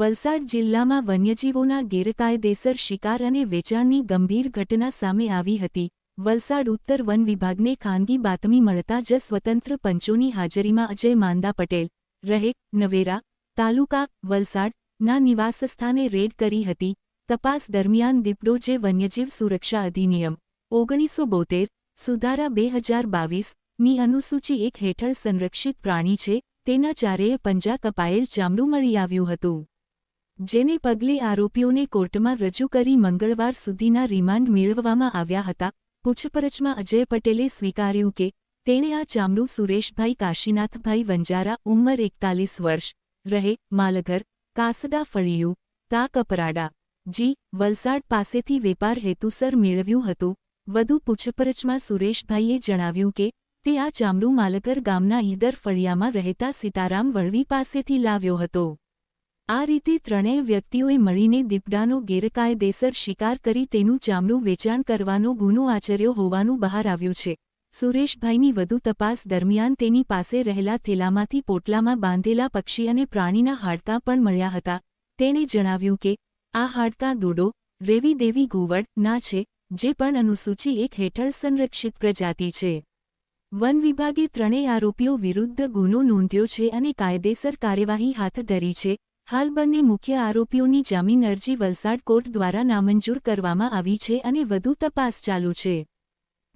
વલસાડ જિલ્લામાં વન્યજીવોના ગેરકાયદેસર શિકાર અને વેચાણની ગંભીર ઘટના સામે આવી હતી. વલસાડ ઉત્તર વન વિભાગને ખાનગી બાતમી મળતા જ સ્વતંત્ર પંચોની હાજરીમાં અજય માંદા પટેલ, રહેક, નવેરા, તાલુકા, વલસાડ, ના નિવાસસ્થાને રેડ કરી હતી. તપાસ દરમિયાન દીપડો જે વન્યજીવ સુરક્ષા અધિનિયમ ઓગણીસો બોતેર, સુધારા બે હજાર બાવીસ, ની અનુસૂચિ એક હેઠળ સંરક્ષિત પ્રાણી છે, તેના ચારેય પંજા કપાયેલ ચામડું મળી આવ્યું હતું. જેને પગલે આરોપીઓને કોર્ટમાં રજૂ કરી મંગળવાર સુધીના રિમાન્ડ મેળવવામાં આવ્યા હતા. પૂછપરછમાં અજય પટેલે સ્વીકાર્યું કે, તેણે આ ચામડું સુરેશભાઈ કાશીનાથભાઈ વંજારા ઉંમર એકતાલીસ વર્ષ, રહે, માલઘર, કાસદા ફળિયું, તા કપરાડા, જી, વલસાડ પાસેથી વેપાર હેતુસર મેળવ્યું હતું. વધુ પૂછપરછમાં સુરેશભાઈએ જણાવ્યું કે, તે આ ચામડું માલઘર ગામના ઈદર ફળિયામાં રહેતા સીતારામ વળવી પાસેથી લાવ્યો હતો. આ રીતે ત્રણેય વ્યક્તિઓએ મળીને દીપડાનો ગેરકાયદેસર શિકાર કરી તેનું ચામડું વેચાણ કરવાનો ગુનો આચર્યો હોવાનું બહાર આવ્યું છે. સુરેશભાઈની વધુ તપાસ દરમિયાન તેની પાસે રહેલા થેલામાંથી પોટલામાં બાંધેલા પક્ષી અને પ્રાણીના હાડકાં પણ મળ્યા હતા. તેણે જણાવ્યું કે, આ હાડકાં દોડો, રેવી દેવી ગુવડ ના છે, જે પણ અનુસૂચિ એક હેઠળ સંરક્ષિત પ્રજાતિ છે. વન વિભાગે ત્રણેય આરોપીઓ વિરુદ્ધ ગુનો નોંધ્યો છે અને કાયદેસર કાર્યવાહી હાથ ધરી છે. હાલ બંને મુખ્ય આરોપીઓની જામીન અરજી વલસાડ કોર્ટ દ્વારા નામંજૂર કરવામાં આવી છે અને વધુ તપાસ ચાલુ છે.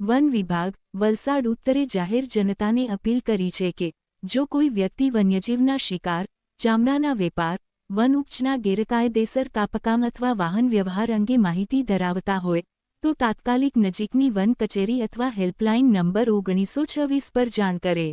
વન વિભાગ, વલસાડ ઉત્તરે જાહેર જનતાને અપીલ કરી છે કે, જો કોઈ વ્યક્તિ વન્યજીવના શિકાર, ચામડાના વેપાર, વન ઉપજના ગેરકાયદેસર કાપકામ અથવા વાહન વ્યવહાર અંગે માહિતી ધરાવતા હોય, તો તાત્કાલિક નજીકની વન કચેરી અથવા હેલ્પલાઇન નંબર ઓગણીસો છવ્વીસ પર જાણ કરે.